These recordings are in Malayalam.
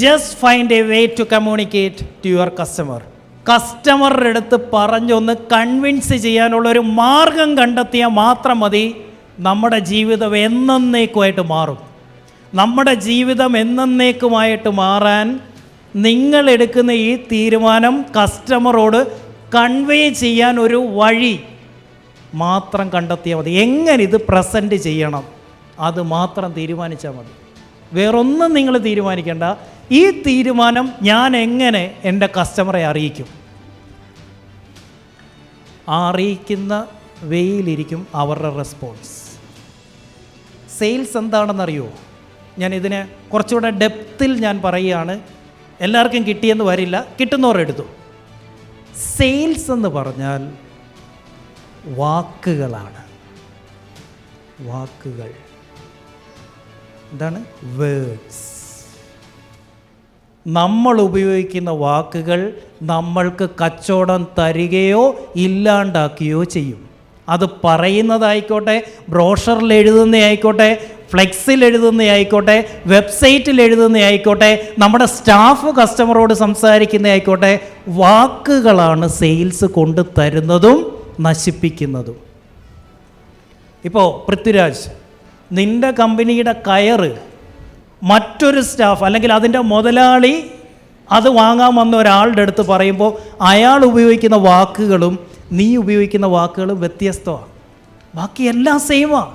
Just find a way to communicate to your customer കസ്റ്റമറുടെ അടുത്ത് പറഞ്ഞൊന്ന് കൺവിൻസ് ചെയ്യാനുള്ള ഒരു മാർഗം കണ്ടെത്തിയാൽ മാത്രം മതി നമ്മുടെ ജീവിതം എന്നേക്കുമായിട്ട് മാറും. നമ്മുടെ ജീവിതം എന്നേക്കുമായിട്ട് മാറാൻ നിങ്ങൾ എടുക്കുന്ന ഈ തീരുമാനം കസ്റ്റമറോട് കൺവേ ചെയ്യാൻ ഒരു വഴി മാത്രം കണ്ടെത്തിയാൽ മതി. എങ്ങനെ ഇത് പ്രസന്റ് ചെയ്യണം? അത് മാത്രം തീരുമാനിച്ചാൽ മതി. വേറൊന്നും നിങ്ങൾ തീരുമാനിക്കേണ്ട. ഈ തീരുമാനം ഞാൻ എങ്ങനെ എന്റെ കസ്റ്റമറെ അറിയിക്കും? അറിയിക്കുന്ന വേയിലിരിക്കും അവരുടെ റെസ്പോൺസ് സെയിൽസ് എന്താണെന്നറിയോ? ഞാൻ ഇതിനെ കുറച്ചുകൂടെ ഡെപ്തിൽ ഞാൻ പറയുകയാണ്. എല്ലാവർക്കും കിട്ടിയെന്ന് വരില്ല കിട്ടുന്നവർ എടുത്തു സെയിൽസ് എന്ന് പറഞ്ഞാൽ വാക്കുകളാണ്. വാക്കുകൾ. എന്താണ്? വേർഡ്സ് നമ്മൾ ഉപയോഗിക്കുന്ന വാക്കുകൾ നമ്മൾക്ക് കച്ചവടം തരികയോ ഇല്ലാണ്ടാക്കുകയോ ചെയ്യും. അത് പറയുന്നതായിക്കോട്ടെ ബ്രോഷറിൽ എഴുതുന്നതായിക്കോട്ടെ ഫ്ലെക്സിൽ എഴുതുന്നതായിക്കോട്ടെ വെബ്സൈറ്റിൽ എഴുതുന്നതായിക്കോട്ടെ നമ്മുടെ സ്റ്റാഫ് കസ്റ്റമറോട് സംസാരിക്കുന്നതായിക്കോട്ടെ വാക്കുകളാണ് സെയിൽസ് കൊണ്ട് തരുന്നതും നശിപ്പിക്കുന്നതും. ഇപ്പോൾ പൃഥ്വിരാജ് നിന്റെ കമ്പനിയുടെ കയറ് മറ്റൊരു സ്റ്റാഫ് അല്ലെങ്കിൽ അതിന്റെ മുതലാളി അത് വാങ്ങാൻ വന്ന ഒരാളുടെ അടുത്ത് പറയുമ്പോൾ അയാൾ ഉപയോഗിക്കുന്ന വാക്കുകളും നീ ഉപയോഗിക്കുന്ന വാക്കുകളും വ്യത്യസ്തമാണ്. ബാക്കി എല്ലാം സെയിമാണ്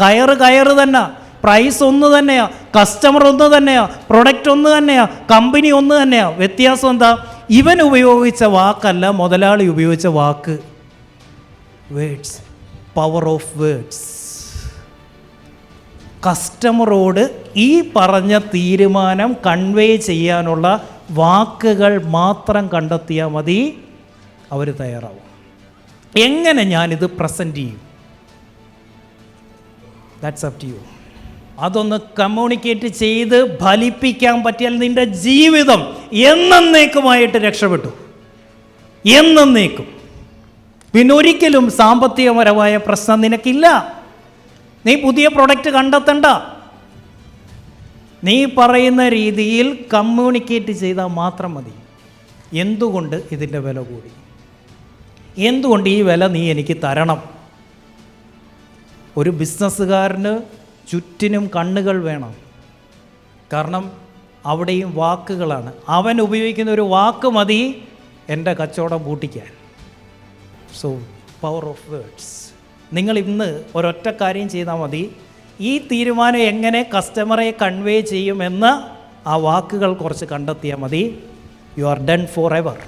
കയറ് കയറ് തന്നെ പ്രൈസ് ഒന്ന് തന്നെയാണ് കസ്റ്റമർ ഒന്ന് തന്നെയാണ് പ്രൊഡക്റ്റ് ഒന്ന് തന്നെയാണ് കമ്പനി ഒന്ന് തന്നെയാണ് വ്യത്യാസം എന്താ? ഇവൻ ഉപയോഗിച്ച വാക്കല്ല മുതലാളി ഉപയോഗിച്ച വാക്ക്. വേഡ്സ് പവർ ഓഫ് വേഡ്സ് കസ്റ്റമറോട് ഈ പറഞ്ഞ തീരുമാനം കൺവേ ചെയ്യാനുള്ള വാക്കുകൾ മാത്രം കണ്ടെത്തിയാൽ മതി. അവർ തയ്യാറാവും. എങ്ങനെ ഞാനിത് പ്രസന്റ് ചെയ്യും? ദാറ്റ്സ് അപ് ടു യു അതൊന്ന് കമ്മ്യൂണിക്കേറ്റ് ചെയ്ത് ഫലിപ്പിക്കാൻ പറ്റിയാൽ നിന്റെ ജീവിതം എന്നേക്കുമായിട്ട് രക്ഷപ്പെട്ടു. എന്നേക്കും പിന്നെ ഒരിക്കലും സാമ്പത്തികപരമായ പ്രശ്നം നിനക്കില്ല. നീ പുതിയ പ്രൊഡക്റ്റ് കണ്ടെത്തണ്ട. നീ പറയുന്ന രീതിയിൽ കമ്മ്യൂണിക്കേറ്റ് ചെയ്താൽ മാത്രം മതി. എന്തുകൊണ്ട് ഇതിന്റെ വില കൂടി? എന്തുകൊണ്ട് ഈ വില നീ എനിക്ക് തരണം? ഒരു ബിസിനസ്സുകാരന് ചുറ്റിനും കണ്ണുകൾ വേണം. കാരണം അവിടെയും വാക്കുകളാണ്. അവൻ ഉപയോഗിക്കുന്ന ഒരു വാക്ക് മതി എന്റെ കച്ചവടം പൂട്ടിക്കാൻ. സോ പവർ ഓഫ് വേർഡ്സ് നിങ്ങൾ ഇന്ന് ഒരൊറ്റ കാര്യം ചെയ്താൽ മതി. ഈ തീരുമാനം എങ്ങനെ കസ്റ്റമറെ കൺവേ ചെയ്യുമെന്ന് ആ വാക്കുകൾ കുറച്ച് കണ്ടെത്തിയാൽ മതി. You are done forever